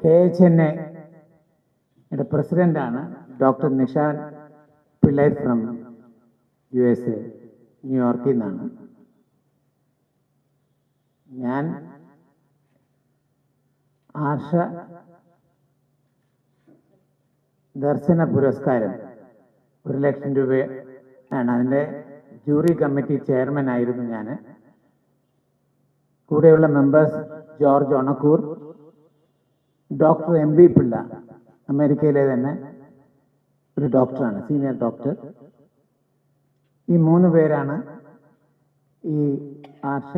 K H N എയുടെ പ്രസിഡന്റാണ് doctor Nishan Pillai from U S A ന്യൂയോർക്കിൽ നിന്നാണ്. ഞാൻ ആർഷ ദർശന പുരസ്കാരം ഒരു ലക്ഷം രൂപ ആണ് അതിന്റെ ജൂറി കമ്മിറ്റി ചെയർമാൻ ആയിരുന്നു ഞാൻ കൂടെയുള്ള members George Onakkoor doctor M B Pillai അമേരിക്കയിലെ തന്നെ ഒരു ഡോക്ടറാണ് സീനിയർ ഡോക്ടർ. ഈ മൂന്ന് പേരാണ് ഈ ആർഷ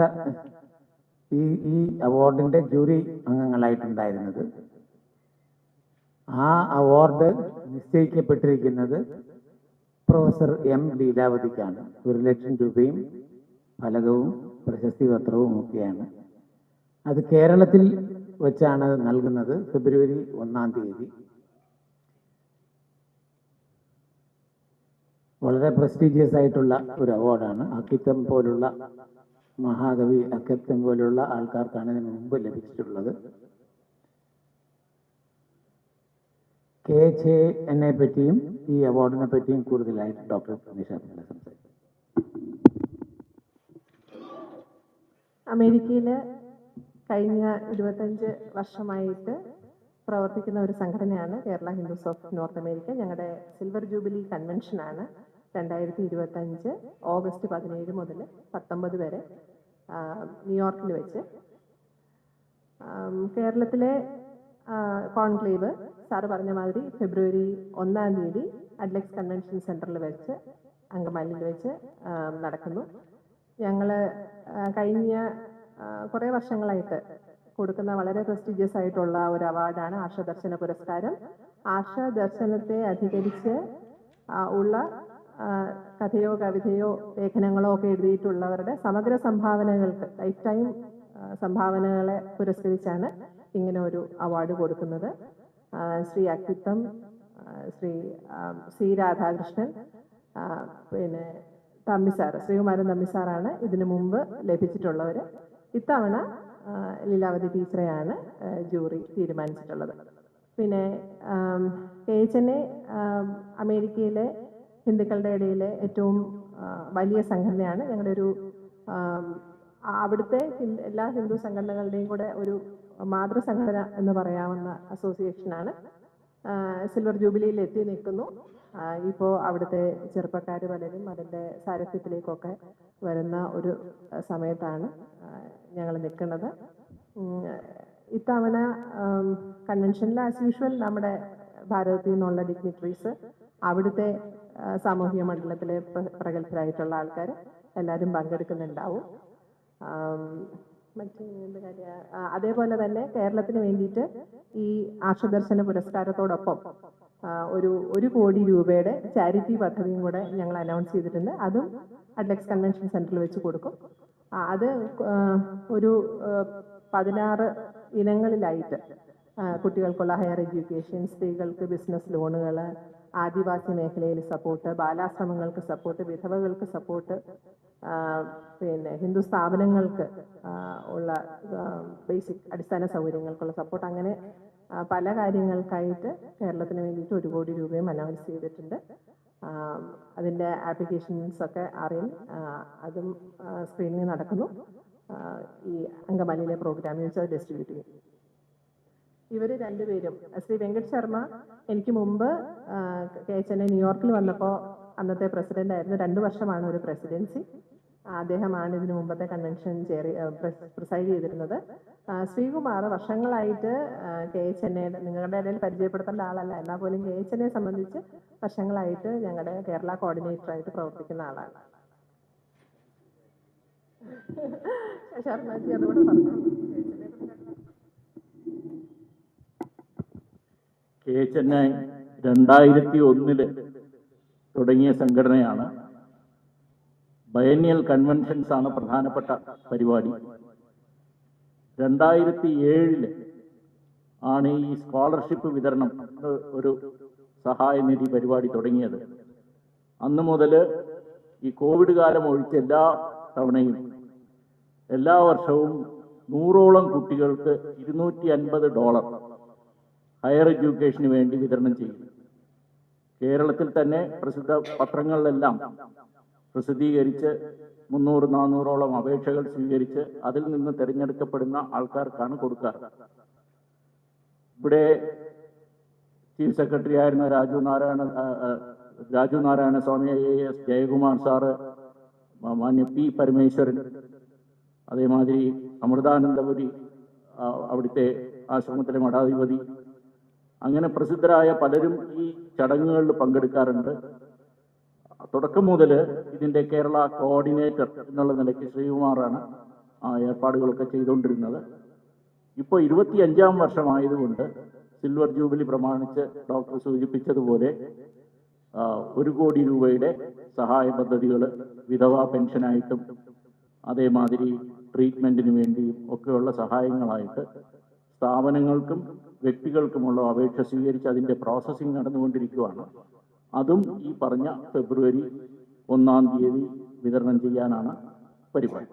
ഈ ഈ അവാർഡിന്റെ ജൂറി അംഗങ്ങളായിട്ടുണ്ടായിരുന്നത്. ആ അവാർഡ് നിശ്ചയിക്കപ്പെട്ടിരിക്കുന്നത് പ്രൊഫസർ എം ലീലാവതിക്കാണ്. ഒരു ലക്ഷം രൂപയും ഫലകവും പ്രശസ്തി പത്രവും ഒക്കെയാണ്. അത് കേരളത്തിൽ വെച്ചാണ് നൽകുന്നത്. ഫെബ്രുവരി ഒന്നാം തീയതി. വളരെ പ്രസ്റ്റീജിയസ് ആയിട്ടുള്ള ഒരു അവാർഡാണ് അക്കിത്തം പോലുള്ള മഹാകവി അക്കിത്തം പോലുള്ള ആൾക്കാർക്കാണ് ഇതിന് മുമ്പ് ലഭിച്ചിട്ടുള്ളത്. കെ ജെ എന്നെ പറ്റിയും ഈ അവാർഡിനെ പറ്റിയും കൂടുതലായിട്ട് ഡോക്ടർ നിഷ പിള്ള സംസാരിക്കും. അമേരിക്കയിൽ കഴിഞ്ഞ ഇരുപത്തഞ്ച് വർഷമായിട്ട് പ്രവർത്തിക്കുന്ന ഒരു സംഘടനയാണ് Kerala Hindus of North America ഞങ്ങളുടെ സിൽവർ ജൂബിലി കൺവെൻഷനാണ് രണ്ടായിരത്തി ഇരുപത്തഞ്ച് ഓഗസ്റ്റ് പതിനേഴ് മുതൽ പത്തൊമ്പത് വരെ ന്യൂയോർക്കിൽ വെച്ച്. കേരളത്തിലെ കോൺക്ലേവ് സാറ് പറഞ്ഞ മാതിരി ഫെബ്രുവരി ഒന്നാം തീയതി അഡ്ലക്സ് കൺവെൻഷൻ സെന്ററിൽ വെച്ച് അങ്കമാലിയിൽ വെച്ച് നടക്കുന്നു. ഞങ്ങൾ കഴിഞ്ഞ കുറേ വർഷങ്ങളായിട്ട് കൊടുക്കുന്ന വളരെ പ്രസ്റ്റീജിയസ് ആയിട്ടുള്ള ഒരു അവാർഡാണ് ആർഷദർശന പുരസ്കാരം. ആർഷദർശനത്തെ അധികരിച്ച് ഉള്ള കഥയോ കവിതയോ ലേഖനങ്ങളോ ഒക്കെ എഴുതിയിട്ടുള്ളവരുടെ സമഗ്ര സംഭാവനകൾക്ക് ലൈഫ് ടൈം സംഭാവനകളെ പുരസ്കരിച്ചാണ് ഇങ്ങനെ ഒരു അവാർഡ് കൊടുക്കുന്നത്. ശ്രീ അക്കിത്തം ശ്രീ സി രാധാകൃഷ്ണൻ പിന്നെ തമ്പിസാർ ശ്രീകുമാരൻ തമ്പിസാറാണ് ഇതിനു മുമ്പ് ലഭിച്ചിട്ടുള്ളവർ ഇത്തവണ ലീലാവതി ടീച്ചറെയാണ് ജൂറി തീരുമാനിച്ചിട്ടുള്ളത്. പിന്നെ എ അമേരിക്കയിലെ ഹിന്ദുക്കളുടെ ഇടയിലെ ഏറ്റവും വലിയ സംഘടനയാണ്. ഞങ്ങളുടെ ഒരു അവിടുത്തെ എല്ലാ ഹിന്ദു സംഘടനകളുടെയും കൂടെ ഒരു മാതൃസംഘടന എന്ന് പറയാവുന്ന അസോസിയേഷനാണ്. സിൽവർ ജൂബിലിയിൽ എത്തി നിൽക്കുന്നു. ഇപ്പോൾ അവിടുത്തെ ചെറുപ്പക്കാർ പലരും അതിന്റെ സാരഥ്യത്തിലേക്കൊക്കെ വരുന്ന ഒരു സമയത്താണ് ഞങ്ങൾ നിൽക്കുന്നത്. ഇത്തവണ കൺവെൻഷനിൽ ആസ് യൂഷ്വൽ നമ്മുടെ ഭാരതത്തിൽ നിന്നുള്ള ഡിഗ്നിറ്ററീസ് അവിടുത്തെ സാമൂഹിക മണ്ഡലത്തിലെ പ്ര- പ്രഗത്ഭരായിട്ടുള്ള ആൾക്കാർ എല്ലാവരും പങ്കെടുക്കുന്നുണ്ടാവും. മറ്റേ അതേപോലെ തന്നെ കേരളത്തിന് വേണ്ടിയിട്ട് ഈ ആശുദർശന പുരസ്കാരത്തോടൊപ്പം ഒരു ഒരു കോടി രൂപയുടെ ചാരിറ്റി പദ്ധതിയും കൂടെ ഞങ്ങൾ അനൗൺസ് ചെയ്തിട്ടുണ്ട്. അതും അഡ്ലക്സ് കൺവെൻഷൻ സെന്ററിൽ വെച്ച് കൊടുക്കും. അത് ഒരു പതിനാറ് ഇനങ്ങളിലായിട്ട് കുട്ടികൾക്കുള്ള ഹയർ എഡ്യൂക്കേഷൻ സ്ത്രീകൾക്ക് ബിസിനസ് ലോണുകൾ ആദിവാസി മേഖലയിൽ സപ്പോർട്ട് ബാലാശ്രമങ്ങൾക്ക് സപ്പോർട്ട് വിധവകൾക്ക് സപ്പോർട്ട് പിന്നെ ഹിന്ദു സ്ഥാപനങ്ങൾക്ക് ഉള്ള ബേസിക് അടിസ്ഥാന സൗകര്യങ്ങൾക്കുള്ള സപ്പോർട്ട് അങ്ങനെ പല കാര്യങ്ങൾക്കായിട്ട് കേരളത്തിന് വേണ്ടിയിട്ട് ഒരു കോടി രൂപയും അനൗൺസ് ചെയ്തിട്ടുണ്ട്. അതിന്റെ ആപ്ലിക്കേഷൻസ് ഒക്കെ അറിയും അതും സ്ക്രീനിങ് നടക്കുന്നു. ഈ അങ്കമാലിയിലെ പ്രോഗ്രാമിൽ വെച്ച് ഡിസ്ട്രിബ്യൂട്ട് ചെയ്യും ഇവർ രണ്ടുപേരും ശ്രീ വെങ്കട് ശർമ്മ എനിക്ക് മുമ്പ് കെ എച്ച് എൻ ന്യൂയോർക്കിൽ വന്നപ്പോൾ അന്നത്തെ പ്രസിഡന്റ് ആയിരുന്നു. രണ്ടു വർഷമാണ് ഒരു പ്രസിഡൻസി. അദ്ദേഹമാണ് ഇതിനു മുമ്പത്തെ കൺവെൻഷൻ ചെയർ പ്രിസൈഡ് ചെയ്തിരുന്നത്. ശ്രീകുമാർ വർഷങ്ങളായിട്ട് കെ എച്ച് എൻ നിങ്ങളുടെ ഇടയിൽ പരിചയപ്പെടുത്തേണ്ട ആളല്ല. എന്നാൽ പോലും കെ എച്ച് എന്നെ സംബന്ധിച്ച് വർഷങ്ങളായിട്ട് ഞങ്ങളുടെ കേരള കോർഡിനേറ്റർ ആയിട്ട് പ്രവർത്തിക്കുന്ന ആളാണ്. ശർമ്മജി അതുകൂടെ പറഞ്ഞു കെ ചെന്നൈ രണ്ടായിരത്തി ഒന്നിൽ തുടങ്ങിയ സംഘടനയാണ്. ബയനിയൽ കൺവെൻഷൻസ് ആണ് പ്രധാനപ്പെട്ട പരിപാടി. രണ്ടായിരത്തി ഏഴിൽ ആണ് ഈ സ്കോളർഷിപ്പ് വിതരണം ഒരു സഹായനിധി പരിപാടി തുടങ്ങിയത്. അന്ന് മുതൽ ഈ കോവിഡ് കാലം ഒഴിച്ച് എല്ലാ തവണയും എല്ലാ വർഷവും നൂറോളം കുട്ടികൾക്ക് ഇരുന്നൂറ്റി അൻപത് ഡോളർ ഹയർ എഡ്യൂക്കേഷന് വേണ്ടി വിതരണം ചെയ്യും കേരളത്തിൽ തന്നെ പ്രസിദ്ധ പത്രങ്ങളിലെല്ലാം പ്രസിദ്ധീകരിച്ച് മുന്നൂറ് നാനൂറോളം അപേക്ഷകൾ സ്വീകരിച്ച് അതിൽ നിന്ന് തിരഞ്ഞെടുക്കപ്പെടുന്ന ആൾക്കാർക്കാണ് കൊടുക്കാറ് ഇവിടെ ചീഫ് സെക്രട്ടറി ആയിരുന്ന Raju Narayana Raju Narayana Swamy I S Jayakumar sir മാന്യ പി പരമേശ്വരൻ അതേമാതിരി അമൃതാനന്ദപുരി അവിടുത്തെ ആശ്രമത്തിലെ മഠാധിപതി അങ്ങനെ പ്രസിദ്ധരായ പലരും ഈ ചടങ്ങുകളിൽ പങ്കെടുക്കാറുണ്ട്. തുടക്കം മുതൽ ഇതിന്റെ കേരള കോർഡിനേറ്റർ എന്നുള്ള നിലയ്ക്ക് ശ്രീകുമാറാണ് ആ ഏർപ്പാടുകളൊക്കെ ചെയ്തുകൊണ്ടിരുന്നത്. ഇപ്പോൾ ഇരുപത്തിയഞ്ചാം വർഷമായതുകൊണ്ട് സിൽവർ ജൂബിലി പ്രമാണിച്ച് ഡോക്ടർ സൂചിപ്പിച്ചതുപോലെ ഒരു കോടി രൂപയുടെ സഹായ പദ്ധതികൾ വിധവാ പെൻഷനായിട്ടും അതേമാതിരി ട്രീറ്റ്മെന്റിന് വേണ്ടിയും ഒക്കെയുള്ള സഹായങ്ങളായിട്ട് സ്ഥാപനങ്ങൾക്കും വ്യക്തികൾക്കുമുള്ള അപേക്ഷ സ്വീകരിച്ച് അതിന്റെ പ്രോസസ്സിംഗ് നടന്നുകൊണ്ടിരിക്കുകയാണ് അതും ഈ പറഞ്ഞ ഫെബ്രുവരി ഒന്നാം തീയതി വിതരണം ചെയ്യാനാണ് പരിപാടി.